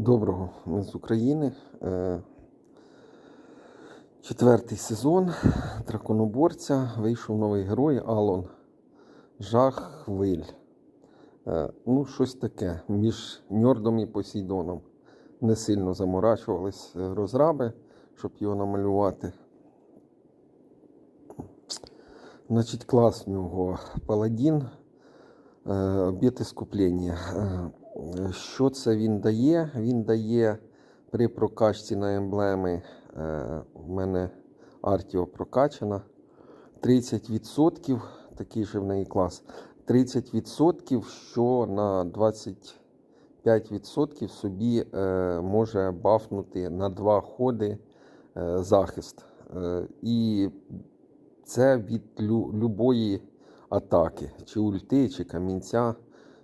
Доброго з України. Е, Четвертий сезон Драконоборця. Вийшов новий герой Алон Жах Хвиль. Е, Ну, щось таке. Між Ньордом і Посейдоном. Не сильно заморачувались е, розраби, щоб його намалювати. Значить, клас в нього Паладін. Об'єкти скуплення. Е, Що це він дає? Він дає при прокачці на емблеми. е, У мене Артіо прокачана. 30%, такий же в неї клас. 30%, що на 25% собі е, може бафнути на два ходи е, захист. Е, І це від любої атаки, чи ульти, чи камінця,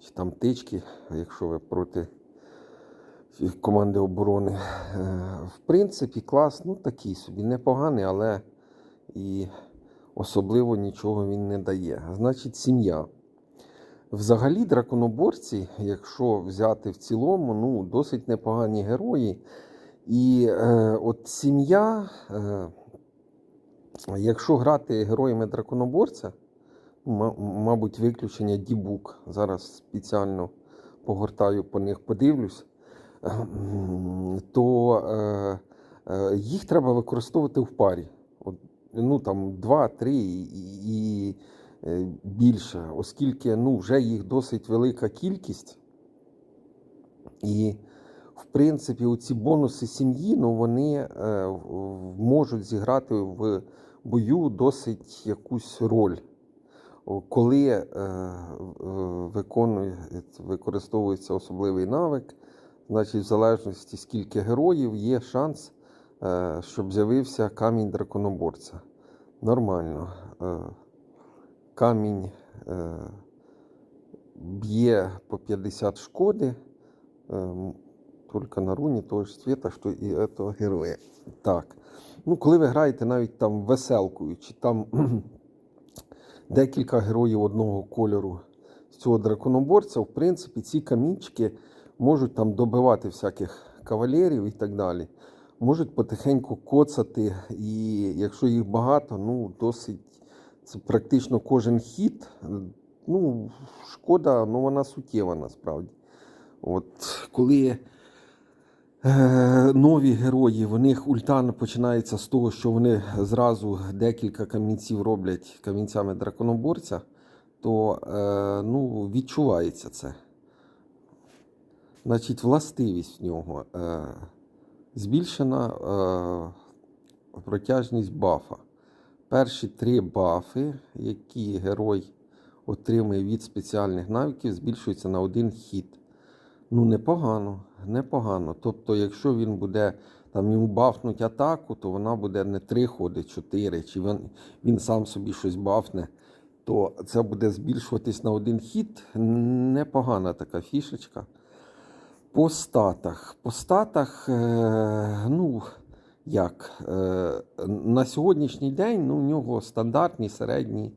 чи там тички, якщо ви проти команди оборони. Е, В принципі, клас ну, такий собі непоганий, але і особливо нічого він не дає. Значить, сім'я. Взагалі, драконоборці, якщо взяти в цілому, ну, досить непогані герої. І е, от сім'я, е, якщо грати героями драконоборця, мабуть, виключення Дібук. Зараз спеціально погортаю по них, подивлюсь, Ем, то е, е, їх треба використовувати в парі. Ну, там, два, три і, е, більше, оскільки ну, вже їх досить велика кількість. І, в принципі, оці бонуси сім'ї, ну, вони можуть зіграти в бою досить якусь роль. Коли е, використовується особливий навик, значить, в залежності скільки героїв, є шанс, е, щоб з'явився камінь драконоборця. Нормально. Е, Камінь б'є по 50 шкоди. Только на руні того ж цвіта, що і этого героя. Так. Ну, коли ви граєте навіть там веселкою, чи там декілька героїв одного кольору з цього драконоборця, в принципі, ці камінчики можуть там добивати всяких кавалерів і так далі. Можуть потихеньку коцати, і якщо їх багато, ну досить це практично кожен хід. Ну, шкода, ну вона суттєва насправді. От коли нові герої, в них ульта починається з того, що вони зразу декілька камінців роблять камінцями драконоборця, то е, ну, відчувається це. Значить, властивість в нього е, збільшена е, протяжність бафа. Перші три бафи, які герой отримує від спеціальних навиків, збільшуються на один хід. Ну, непогано, непогано. Тобто, якщо він буде там йому бафнуть атаку, то вона буде не три ходи, чотири, чи він, він сам собі щось бафне, то це буде збільшуватись на один хід. Непогана така фішечка. По статах. По статах, е, ну, як, е, на сьогоднішній день ну, у нього стандартні середні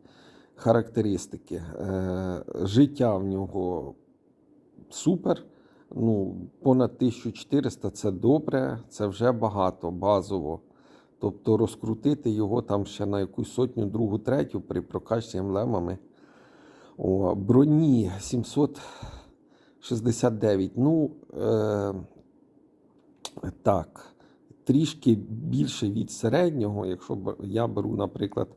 характеристики. Е, життя в нього супер. Ну, понад 1400 це добре, це вже багато базово. Тобто розкрутити його там ще на якусь сотню, другу, третю при прокачці емблемами. О, броні 769. Ну, е, так, трішки більше від середнього. Якщо я беру, наприклад,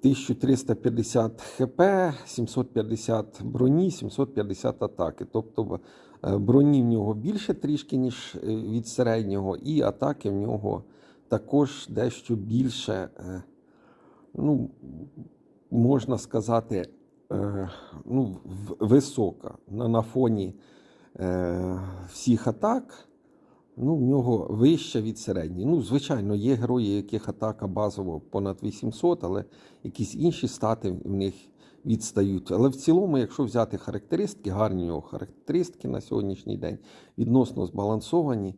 1350 хп, 750 броні, 750 атаки. Тобто броні в нього більше трішки, ніж е, від середнього, і атаки в нього також дещо більше, е, ну, можна сказати, е, ну, висока на, на фоні е, всіх атак. Ну, в нього вища від середньої. Ну, звичайно, є герої, яких атака базово понад 800, але якісь інші стати в них відстають. Але в цілому, якщо взяти характеристики, гарні у нього характеристики на сьогоднішній день, відносно збалансовані,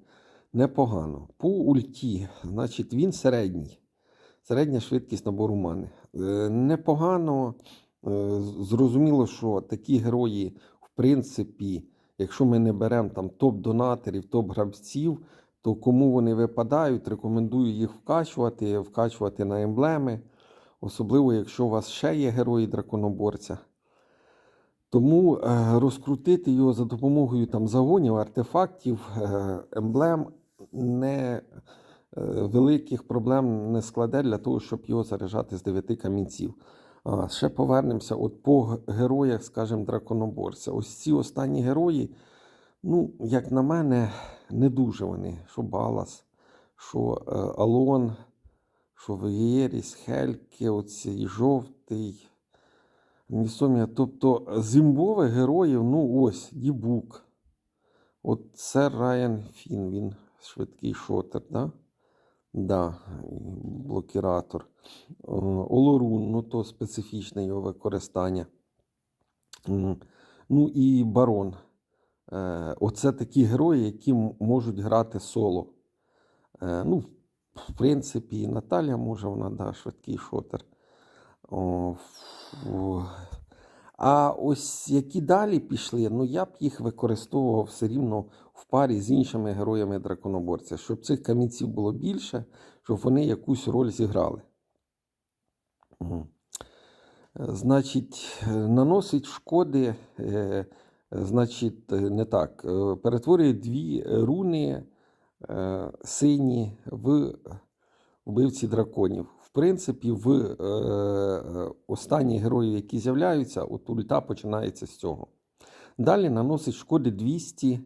непогано. По ульті, значить, він середній. Середня швидкість набору мани. Е, Непогано. Е, Зрозуміло, що такі герої, в принципі, якщо ми не беремо там топ-донаторів, топ-гравців, то кому вони випадають, рекомендую їх вкачувати, вкачувати на емблеми. Особливо, якщо у вас ще є герої драконоборця. Тому е, розкрутити його за допомогою там, загонів, артефактів, е, емблем не е, великих проблем не складе для того, щоб його заряджати з дев'яти камінців. Ще повернемося от по героях, скажімо, драконоборця. Ось ці останні герої, ну, як на мене, не дуже вони. Що Балас, що Алон, що Веєріс, Хельке, оцей жовтий. Нісомія. Тобто зимбових героїв, ну ось, Дібук. От це Райан Фін, він швидкий шотер, да? Да, блокіратор. Олорун, ну то специфічне його використання. Ну і барон. Е, Оце такі герої, які можуть грати соло. Е, Ну, в принципі, і Наталя може, вона да, швидкий шотер. О. А ось які далі пішли, ну я б їх використовував все рівно в парі з іншими героями драконоборця, щоб цих камінців було більше, щоб вони якусь роль зіграли. Значить, е, наносить шкоди, е, значить, е, не так, перетворює дві руни сині в вбивці драконів. В принципі, в е, е, останні герої, які з'являються, от ульта починається з цього. Далі наносить шкоди 200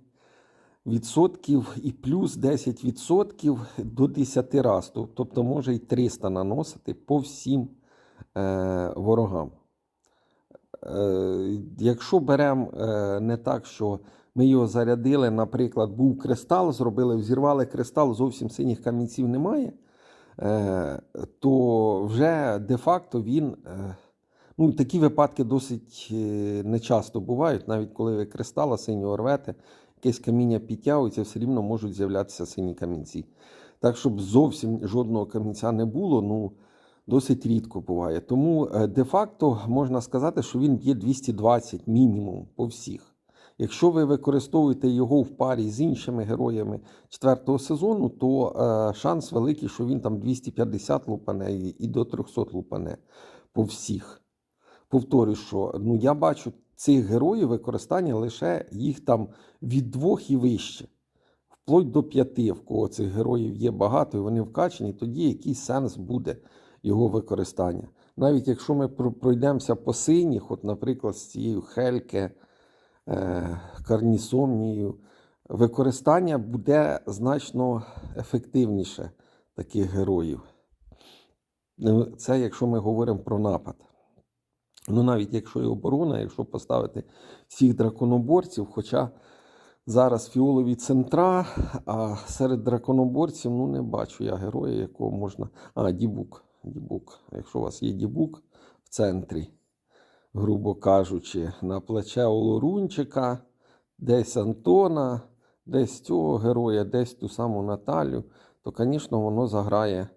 відсотків і плюс 10 відсотків до 10 разів. Тобто може й 300 наносити по всім е, ворогам. Е, якщо беремо е, не так, що ми його зарядили, наприклад, був кристал, зробили, взірвали кристал, зовсім синіх камінців немає, е, то вже де-факто він. Ну, такі випадки досить нечасто бувають, навіть коли ви кристала синього рвете, якесь каміння підтягується, все рівно можуть з'являтися сині камінці. Так, щоб зовсім жодного камінця не було, ну досить рідко буває. Тому е, де-факто можна сказати, що він б'є 220 мінімум по всіх. Якщо ви використовуєте його в парі з іншими героями четвертого сезону, то е, шанс великий, що він там 250 лупане і, до 300 лупане по всіх. Повторюю, що ну, я бачу цих героїв використання лише їх там від двох і вище, вплоть до п'яти, в кого цих героїв є багато, і вони вкачені, тоді який сенс буде його використання. Навіть якщо ми пройдемося по синіх, от, наприклад, з цією Хельке, е, Карнісомнією, використання буде значно ефективніше таких героїв. Ну, Це якщо ми говоримо про напад. Ну, навіть якщо і оборона, якщо поставити всіх драконоборців, хоча зараз фіолові центра, а серед драконоборців ну, не бачу я героя, якого можна. А, Дібук. Дібук. Якщо у вас є Дібук в центрі, грубо кажучи, на плече Олорунчика, десь Антона, десь цього героя, десь ту саму Наталю, то, звісно, воно заграє.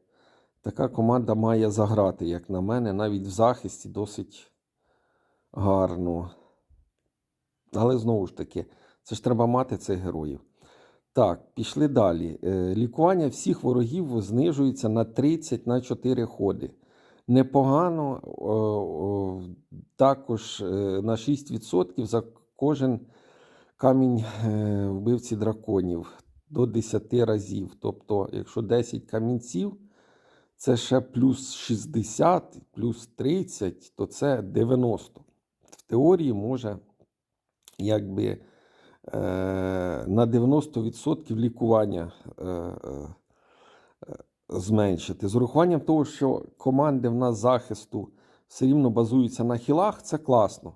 Така команда має заграти, як на мене, навіть в захисті досить гарно. Але знову ж таки, це ж треба мати цих героїв. Так, пішли далі. Е, Лікування всіх ворогів знижується на 30 на 4 ходи. Непогано, також е, на 6% за кожен камінь е, вбивці драконів до 10 разів. Тобто, якщо 10 камінців, це ще плюс 60, плюс 30, то це 90. В теорії може якби на 90% лікування е, е, е, зменшити. З урахуванням того, що команди в нас захисту все рівно базуються на хілах, це класно.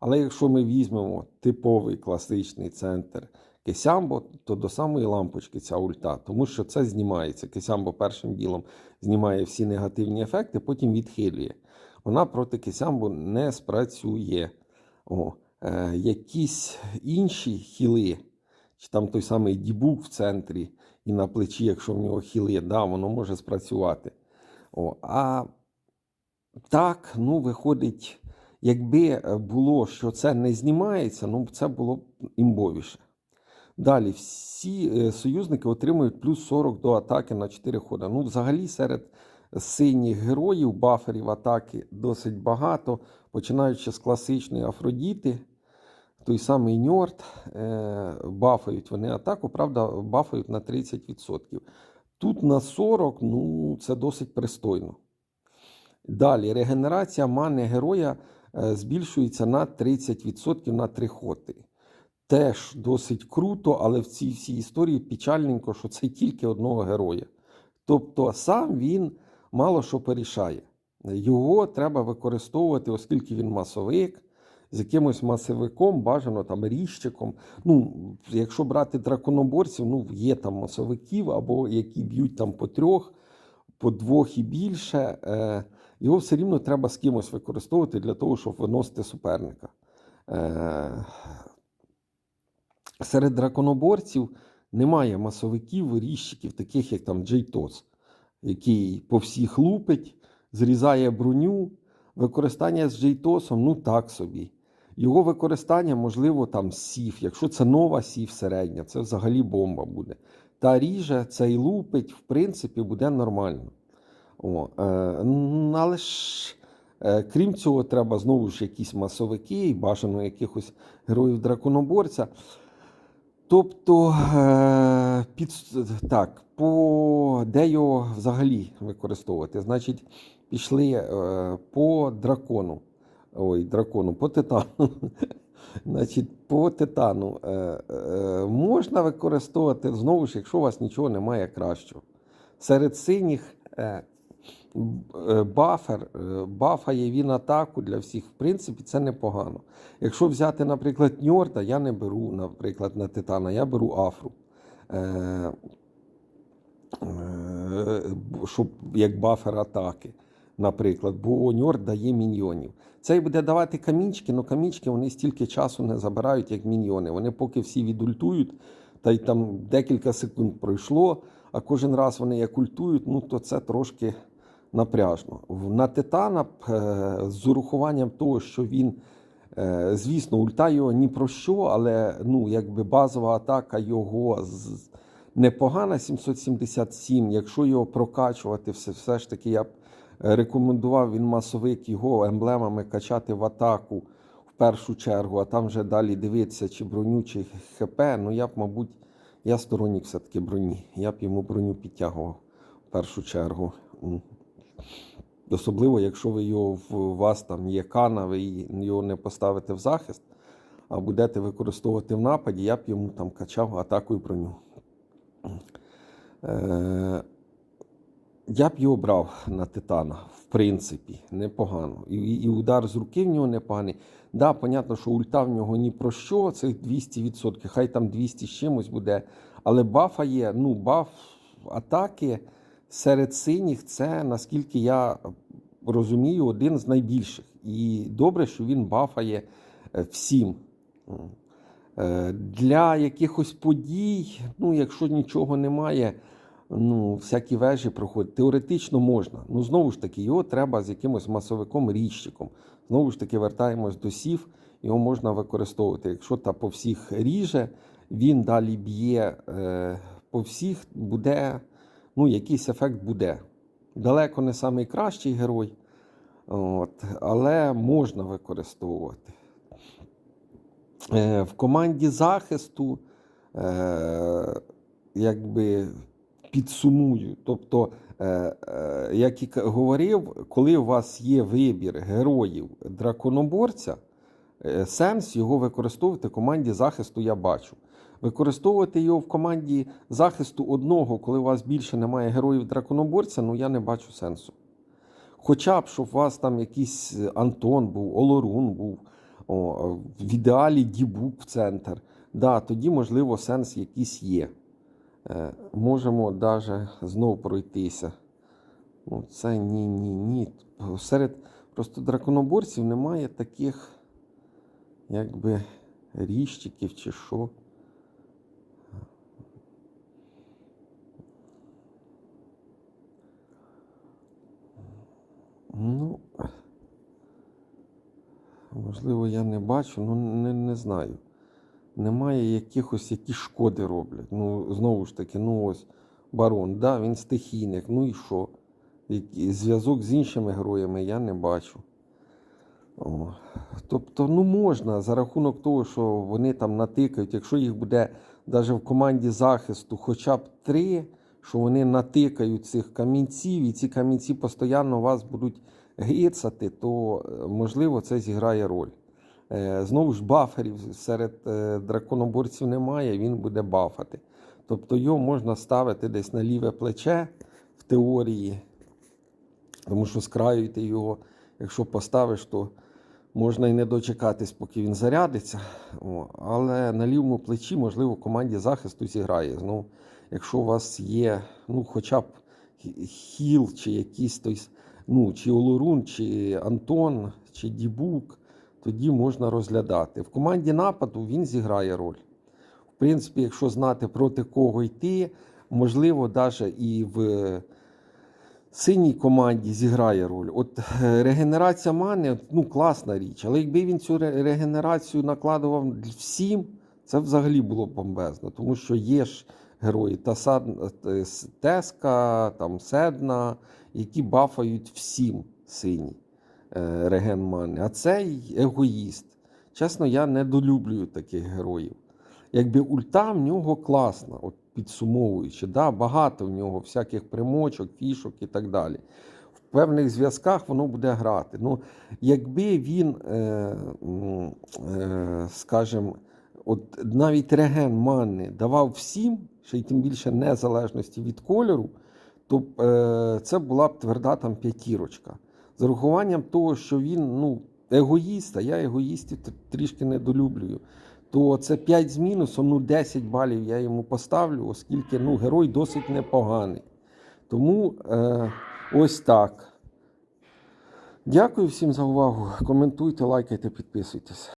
Але якщо ми візьмемо типовий класичний центр Кесямбо, то до самої лампочки ця ульта, тому що це знімається. Кесямбо першим ділом знімає всі негативні ефекти, потім відхилює. Вона проти Кесямбо не спрацює. О, е, якісь інші хіли, чи там той самий дібук в центрі і на плечі, якщо в нього хіли, да, воно може спрацювати. О, а так, ну, виходить, Якби е, було, що це не знімається, ну це було б імбовіше. Далі, всі е, союзники отримують плюс 40 до атаки на 4 хода. Ну, взагалі, серед синіх героїв, баферів атаки досить багато, починаючи з класичної Афродіти, той самий Ньорд, е, бафають вони атаку, правда, бафають на 30%. Тут на 40, ну, це досить пристойно. Далі, регенерація мани героя е, збільшується на 30% на 3 ходи. Теж досить круто, але в цій всій історії печальненько, що це тільки одного героя. Тобто сам він мало що порішає. Його треба використовувати, оскільки він масовик, з якимось масовиком, бажано там ріжчиком. Ну, якщо брати драконоборців, ну є там масовиків, або які б'ють там по трьох, по двох і більше. Е, його все рівно треба з кимось використовувати для того, щоб виносити суперника. Е, серед драконоборців немає масовиків, ріжчиків, таких як там Джейтос, який по всіх лупить, зрізає броню. Використання з Джейтосом, ну так собі. Його використання, можливо, там сів. Якщо це нова сів середня, це взагалі бомба буде. Та ріже, цей лупить, в принципі, буде нормально. О, е, але ж, е, крім цього, треба знову ж якісь масовики, і бажано якихось героїв драконоборця. Тобто, е, під, так, по, де його взагалі використовувати? Значить, пішли е, по дракону. Ой, дракону, по титану. Значить, по титану е, е, можна використовувати знову ж, якщо у вас нічого немає кращого. Серед синіх е, е, бафер, е, бафає він атаку для всіх. В принципі, це непогано. Якщо взяти, наприклад, Ньорда, я не беру, наприклад, на титана, я беру афру. Е, е, щоб як бафер атаки, наприклад, бо Ньорд дає міньйонів. Цей буде давати камінчики, але камінчики вони стільки часу не забирають, як міньйони. Вони поки всі відультують, та й там декілька секунд пройшло, а кожен раз вони як ультують, ну то це трошки напряжно. На Титана е, з урахуванням того, що він, е, звісно, ульта його ні про що, але ну, якби базова атака його непогана 777. Якщо його прокачувати, все, все ж таки я б рекомендував він масовик його емблемами качати в атаку в першу чергу, а там вже далі дивитися, чи броню, чи ХП. Ну я б, мабуть, я сторонник все-таки броні. Я б йому броню підтягував в першу чергу. Особливо, якщо ви його у вас там є кана, ви його не поставите в захист, а будете використовувати в нападі, я б йому там качав атаку і броню. Я б його брав на титана, в принципі, непогано. І, і удар з руки в нього непоганий. Да, понятно, що ульта в нього ні про що, це 200%, хай там 200 з чимось буде. Але бафа є, ну, баф атаки серед синіх це, наскільки я розумію, один з найбільших. І добре, що він бафає е, всім. Е, Для якихось подій, ну, якщо нічого немає, ну, всякі вежі проходять. Теоретично можна. Ну, знову ж таки, його треба з якимось масовиком ріжчиком. Знову ж таки, вертаємось до сів, його можна використовувати. Якщо та по всіх ріже, він далі б'є е, по всіх, буде, ну, якийсь ефект буде. Далеко не найкращий герой, от, але можна використовувати. Е, в команді захисту, е, якби підсумую. Тобто, е, е, як і говорив, коли у вас є вибір героїв драконоборця, е, сенс його використовувати в команді захисту я бачу. Використовувати його в команді захисту одного, коли у вас більше немає героїв драконоборця, ну я не бачу сенсу. Хоча б, щоб у вас там якийсь Антон був, Олорун був, о, в ідеалі Дібук в центр. Да, тоді, можливо, сенс якийсь є. Е, можемо навіть знову пройтися. Ну, це ні, ні, ні. Серед просто драконоборців немає таких, якби, ріжчиків чи що. Ну, Можливо, я не бачу, ну не, не знаю. Немає якихось, які шкоди роблять. Ну, знову ж таки, ну ось барон, да, він стихійник, ну і що? Зв'язок з іншими героями я не бачу. О. Тобто, ну можна за рахунок того, що вони там натикають, якщо їх буде навіть в команді захисту хоча б три, що вони натикають цих камінців, і ці камінці постійно вас будуть гицати, то е, можливо це зіграє роль. Е, Знову ж баферів серед е, драконоборців немає, він буде бафати. Тобто його можна ставити десь на ліве плече в теорії, тому що скраюєте його, якщо поставиш, то можна і не дочекатись, поки він зарядиться. Але на лівому плечі, можливо, команді захисту зіграє. Ну, якщо у вас є ну, хоча б хіл, чи якийсь той, ну, чи Олорун, чи Антон, чи Дібук, тоді можна розглядати. В команді нападу він зіграє роль. В принципі, якщо знати проти кого йти, можливо, навіть і в синій команді зіграє роль. От е, регенерація мани ну, класна річ, але якби він цю регенерацію накладував всім, це взагалі було б бомбезно, тому що є ж герої Тасад, е, Теска, там, Седна, які бафають всім синій е, реген мани. А цей егоїст. Чесно, я недолюблюю таких героїв. Якби ульта в нього класна, от підсумовуючи, да, багато в нього всяких примочок, фішок і так далі. В певних зв'язках воно буде грати. Ну, якби він, е, е, скажімо, навіть реген мани давав всім, ще й тим більше незалежності від кольору, то е, це була б тверда там п'ятірочка. З урахуванням того, що він ну, егоїст, а я егоїстів трішки недолюблюю то це 5 з мінусом, ну 10 балів я йому поставлю, оскільки ну, герой досить непоганий. Тому е, ось так. Дякую всім за увагу. Коментуйте, лайкайте, підписуйтесь.